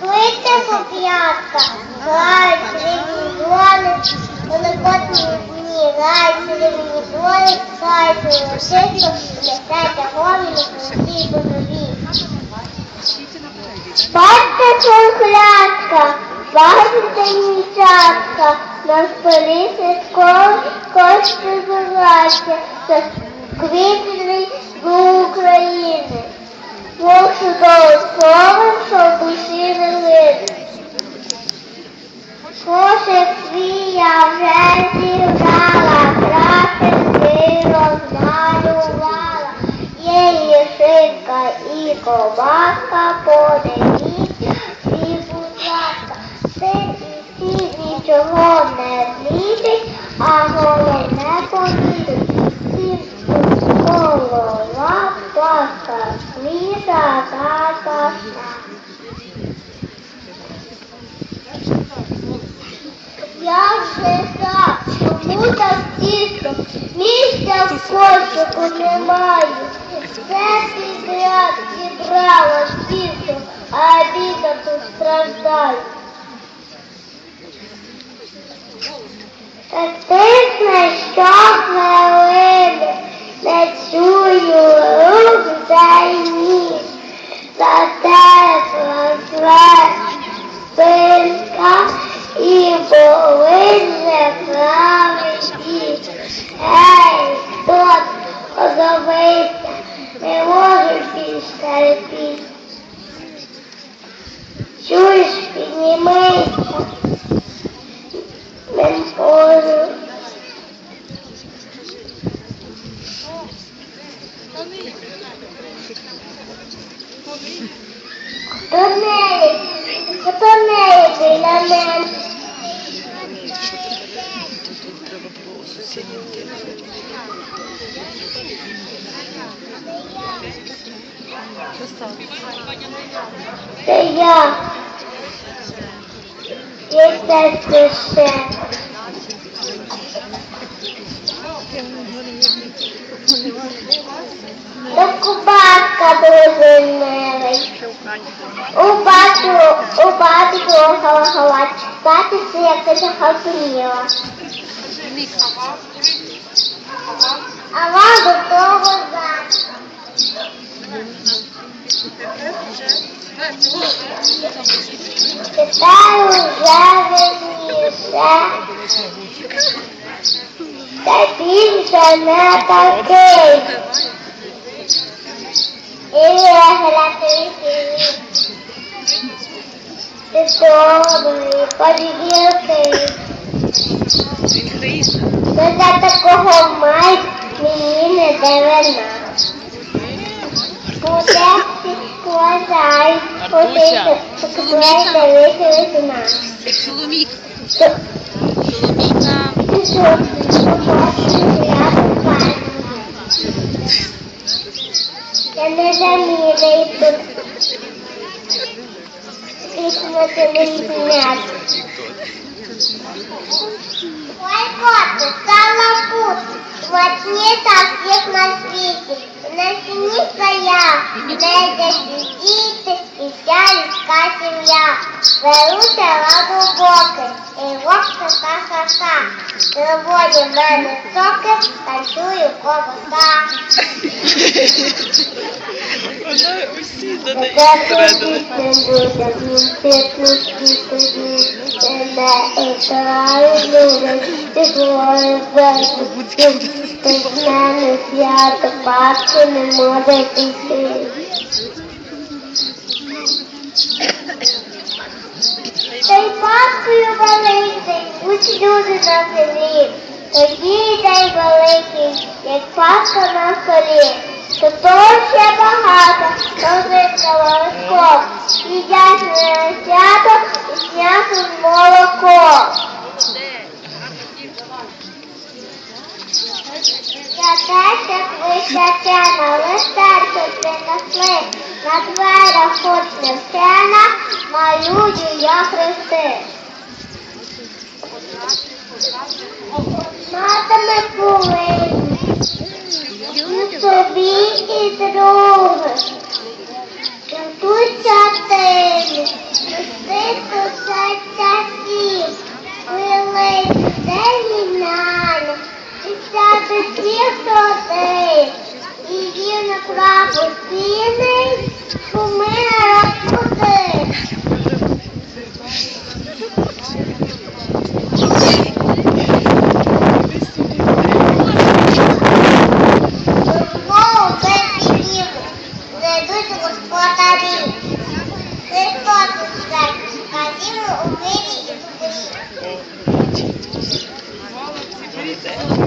Кличте поп'ятка, грай, срібні доли, великодні дні, грай, срібні доли, грай, золотисто, несете гоміни, місятка, на столі святкові кошти збираються, це до України. Бог чудовим словом, що в душі не видно. Кошик свій я вже зібрала, крапинки розмалювала. Є і шинка, і ковбаска, подивіться, і будь ласка. Син і сіль нічого не влізить, а головне помітить. Всім голова, паска, свіжа та каша. Я вже так, тому так тісно, місця в кошику немає. Все підряд зібрала тісто, а біда тут страждає. Так тисне, що хвилини, не чую рук зайні, за тепла Хто неї? Хто неї біля мене? Це я. І це ще. До милий. У батю, у батю хала-халач. Бачиш, як ти захотіла. А вам до того. Тепер уже веніше. Та більше не такий. Ele é relatante. Pode vir todo Código Inocente. já atacou mais menina da Venar. Pudesse mais. pudesse coisas, pudesse coisas, pudesse coisas, Я не заміряю тут. Вічно ти не зняти. Ой, коти, стала пут. Вот не так, як на світі. На стіні своя, де діти і вся людська сім'я. Garuda lá no boca, em boca, tá, tá, tá. Eu vou animar no soca, tá, tuio, como tá. Olha o cinza da estrada, né? Música. Великий, усі люди на землі, тоді день великий, як паска на столі. То того ще багато, розинка волоском, їдять на свято і м'ясо з молоком. Я теж як ви свячена, листерку принесли, на дверях хоч не сцена, малюю я хрести. Матиме повинні, і собі, і другим. Рятуйся тими, пусти все часів, вилить день нами, і сяде всіх людей, і їм на крапу стіни, it.